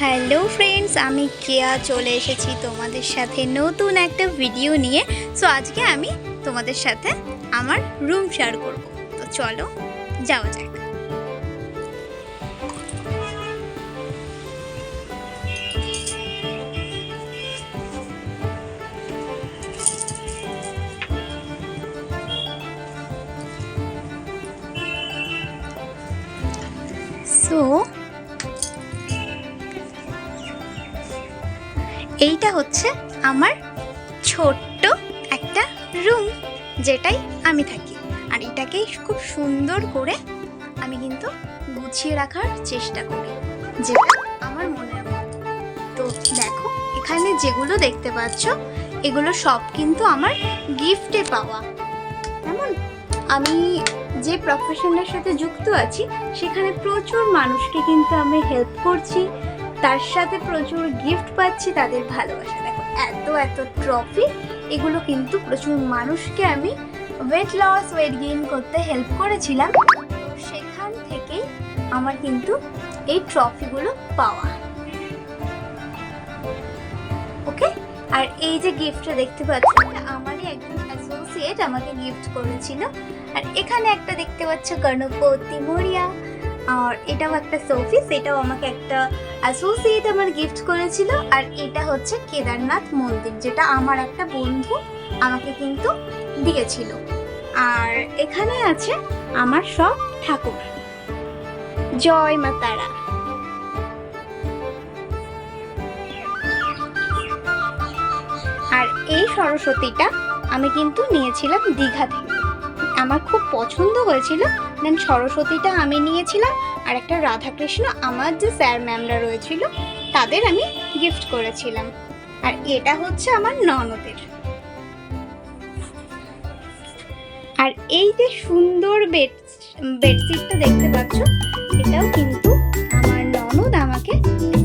Hello friends, আমি কেয়া, চলে এসেছি তোমাদের সাথে নতুন একটা ভিডিও নিয়ে। সো আজকে আমি তোমাদের সাথে আমার রুম শেয়ার করব। তো চলো, যাওয়া যাক। সো এইটা হচ্ছে আমার ছোট্ট একটা রুম, যেটাই আমি থাকি। আর এটাকেই খুব সুন্দর করে আমি কিন্তু গুছিয়ে রাখার চেষ্টা করি, যেটা আমার মনের মতো। তো দেখো, এখানে যেগুলো দেখতে পাচ্ছ, এগুলো সব কিন্তু আমার গিফটে পাওয়া। কেমন? আমি যে প্রফেশনের সাথে যুক্ত আছি, সেখানে প্রচুর মানুষকে কিন্তু আমি হেল্প করছি। তার সাথে প্রচুর গিফট পাচ্ছি, তাদের ভালোবাসা। দেখো, এত এত ট্রফি এগুলো কিন্তু প্রচুর মানুষকে আমি ওয়েট লস ওয়েট গেইন করতে হেল্প করেছিলাম। সেখান থেকেই আমার কিন্তু এই ট্রফিগুলো পাওয়া। ওকে আর এই যে গিফটটা দেখতে পাচ্ছ, এটা আমারই একজন অ্যাসোসিয়েট আমাকে গিফট করেছিল। আর এখানে একটা দেখতে পাচ্ছ, গণপতি মরিয়া। আর এটাও একটা সোফি এটাও আমাকে একটা অ্যাসোসিয়েট আমার গিফট করেছিল, আর এটা হচ্ছে কেদারনাথ মন্দির, যেটা আমার একটা বন্ধু আমাকে কিন্তু দিয়েছিল। আর এখানে আছে আমার সব ঠাকুর। জয় মা তারা। আর এই সরস্বতীটা আমি কিন্তু নিয়েছিলাম দীঘা থেকে। আমার খুব পছন্দ হয়েছিল। দেন সরস্বতীটা আমি নিয়েছিলাম আর একটা রাধাকৃষ্ণ আমার যে স্যার ম্যামরা রয়েছিল, তাদের আমি গিফট করেছিলাম। আর এটা হচ্ছে আমার ননদের। আর এই যে সুন্দর বেড বেডশিটটা দেখতে পাচ্ছ, এটাও কিন্তু আমার ননদ আমাকে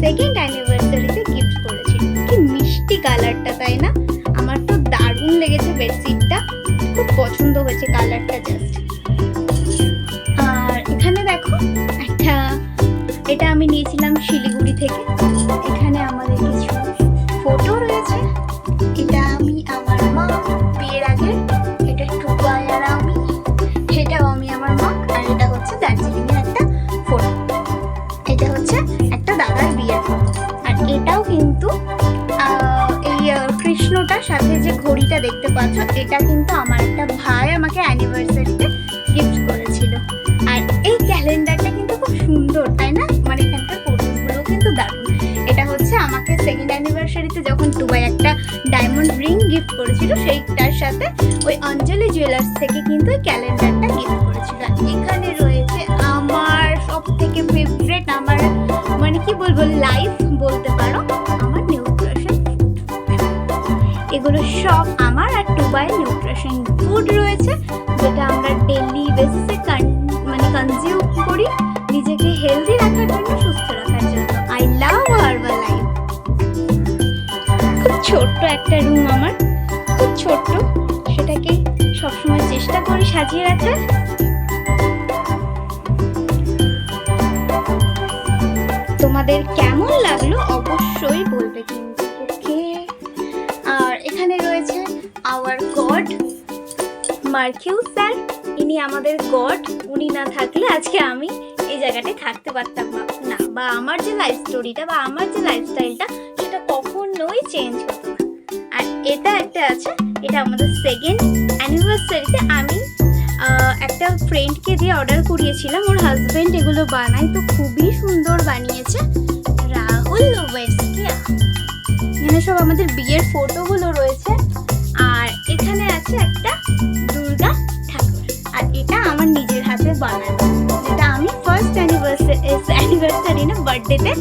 সেকেন্ড অ্যানিভার্সারিতে গিফট করেছিল। কি মিষ্টি কালারটা তাই পছন্দ হয়েছে কালারটা জাস্ট আর এখানে দেখো একটা এটা আমি নিয়েছিলাম শিলিগুড়ি থেকে। কৃষ্ণটার সাথে যে ঘড়িটা দেখতে পাচ্ছ, এটা কিন্তু আমার একটা ভাই আমাকে অ্যানিভার্সারিতে গিফট করেছিল। আর এই ক্যালেন্ডারটা কিন্তু খুব সুন্দর, তাই না? মানে এখানকার ফটোসগুলো কিন্তু দারুণ। এটা হচ্ছে আমাকে সেকেন্ড অ্যানিভার্সারিতে যখন দুবাই একটা ডায়মন্ড রিং গিফট করেছিল, সেইটার সাথে ওই অঞ্জলি জুয়েলার্স থেকে কিন্তু ওই ক্যালেন্ডারটা গিফট করেছিল। এখানে রয়েছে আমার সব থেকে ফেভারেট আমার মানে কি বলব লাইফ বলতে পারো। আমার এগুলো সব আমার আর টুবাইয়ের নিউট্রিশন ফুড রয়েছে, যেটা আমরা ডেলি বেসিসে মানে কনজিউম করি। নিজেকে হেলদি রাখার জন্য, সুস্থ রাখার জন্য। আই লাভ হার্বাল লাইফ খুব ছোট্ট একটা রুম আমার। খুব ছোট্ট। সেটাকে সবসময় চেষ্টা করি সাজিয়ে রাখার। তোমাদের কেমন লাগল অবশ্যই বলবে কিন্তু। আওয়ার গড মার্কিউ স্যার ইনি আমাদের গড উনি না থাকলে আজকে আমি এই জায়গাটায় থাকতে পারতাম না। বা আমার যে লাইফ স্টোরিটা বা আমার যে লাইফস্টাইলটা সেটা কখনোই চেঞ্জ হতো না। আর এটা একটা আছে, এটা আমাদের সেকেন্ড অ্যানিভার্সারিতে আমি একটা ফ্রেন্ডকে দিয়ে অর্ডার করিয়েছিলাম। ওর হাজবেন্ড এগুলো বানায়, তো খুবই সুন্দর বানিয়েছে। রাহুল এখানে সব আমাদের বিয়ের ফটোগুলো রয়েছে। আছে একটা দুর্গা ঠাকুর। আর এটা আমার নিজের হাতে বানানো। যেটা আমি ফার্স্ট অ্যানিভার্সারি অ্যানিভার্সারি না বার্থডেতে